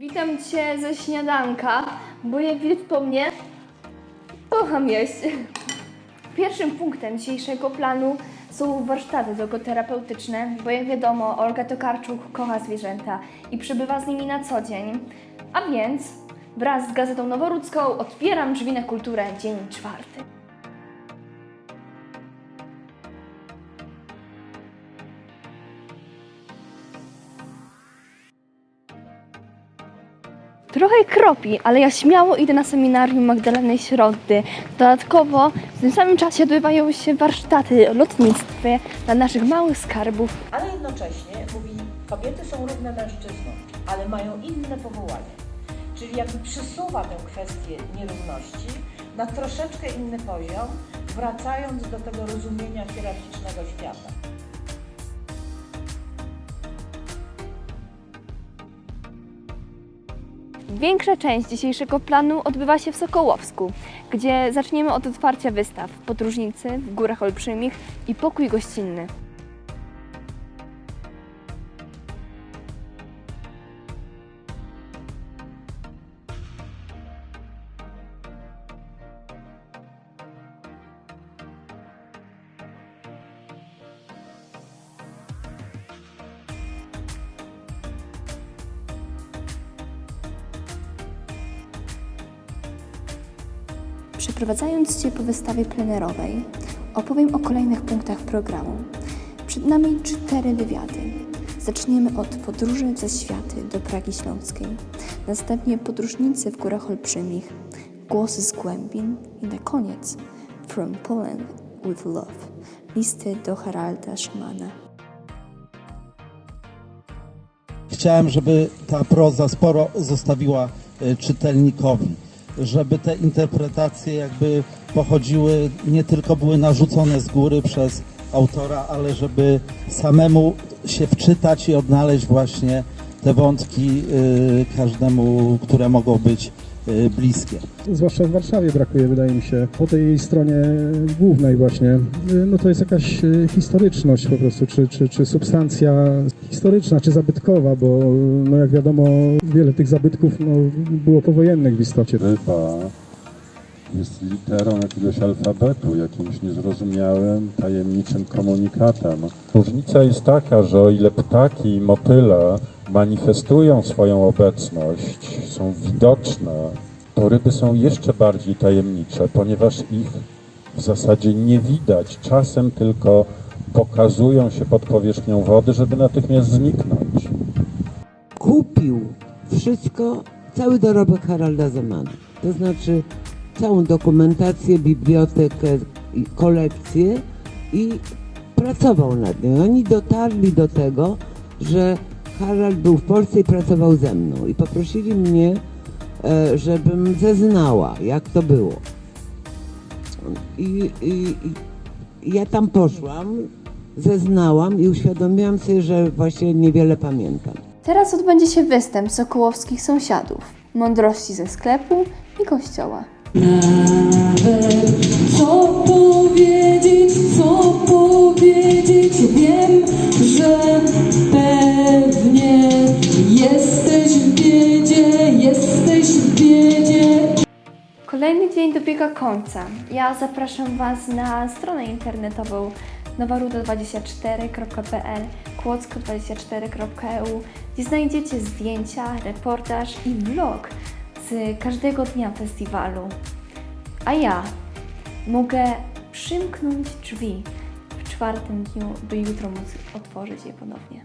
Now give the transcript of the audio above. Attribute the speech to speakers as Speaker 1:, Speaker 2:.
Speaker 1: Witam Cię ze śniadanka, bo jak widać po mnie, kocham jeść. Pierwszym punktem dzisiejszego planu są warsztaty logoterapeutyczne, bo jak wiadomo, Olga Tokarczuk kocha zwierzęta i przebywa z nimi na co dzień. A więc wraz z Gazetą Noworudzką otwieram drzwi na kulturę dzień czwarty. Trochę kropi, ale ja śmiało idę na seminarium Magdaleny Środy. Dodatkowo w tym samym czasie odbywają się warsztaty o lotnictwie dla naszych małych skarbów.
Speaker 2: ale jednocześnie mówi, kobiety są równe mężczyznom, ale mają inne powołanie. Czyli jakby przysuwa tę kwestię nierówności na troszeczkę inny poziom, wracając do tego rozumienia hierarchicznego świata.
Speaker 1: Większa część dzisiejszego planu odbywa się w Sokołowsku, gdzie zaczniemy od otwarcia wystaw Podróżnicy w Górach Olbrzymich i Pokój Gościnny. Przeprowadzając Cię po wystawie plenerowej, opowiem o kolejnych punktach programu. Przed nami cztery wywiady. Zaczniemy od podróży ze światy do Pragi Śląskiej, następnie podróżnicy w Górach Olbrzymich, głosy z głębin i na koniec From Poland with Love, listy do Haralda Schumana.
Speaker 3: Chciałem, żeby ta proza sporo zostawiła y, czytelnikowi, żeby te interpretacje jakby pochodziły, nie tylko były narzucone z góry przez autora, ale żeby samemu się wczytać i odnaleźć właśnie te wątki y, każdemu, które mogą być bliskie.
Speaker 4: Zwłaszcza w Warszawie brakuje, wydaje mi się, po tej jej stronie głównej właśnie. y, No to jest jakaś y, historyczność po prostu, czy, czy, czy substancja historyczna, czy zabytkowa, bo no jak wiadomo wiele tych zabytków no, było powojennych w istocie.
Speaker 5: Ryba jest literą jakiegoś alfabetu, jakimś niezrozumiałym, tajemniczym komunikatem. Różnica jest taka, że o ile ptaki i motyle manifestują swoją obecność, są widoczne, to ryby są jeszcze bardziej tajemnicze, ponieważ ich w zasadzie nie widać. Czasem tylko pokazują się pod powierzchnią wody, żeby natychmiast zniknąć.
Speaker 6: kupił wszystko, cały dorobek Haralda Zemana. To znaczy całą dokumentację, bibliotekę, kolekcję i pracował nad nią. Oni dotarli do tego, że Harald był w Polsce i pracował ze mną i poprosili mnie, e, żebym zeznała, jak to było. I, i, i ja tam poszłam, zeznałam i uświadomiłam sobie, że właśnie niewiele pamiętam.
Speaker 1: Teraz odbędzie się występ sokołowskich sąsiadów, mądrości ze sklepu i kościoła.
Speaker 7: Co
Speaker 1: Kolejny dzień dobiega końca. Ja zapraszam Was na stronę internetową nowaruda24.pl, kłodzko24.eu, gdzie znajdziecie zdjęcia, reportaż i vlog z każdego dnia festiwalu. A ja mogę przymknąć drzwi w czwartym dniu, by jutro móc otworzyć je ponownie.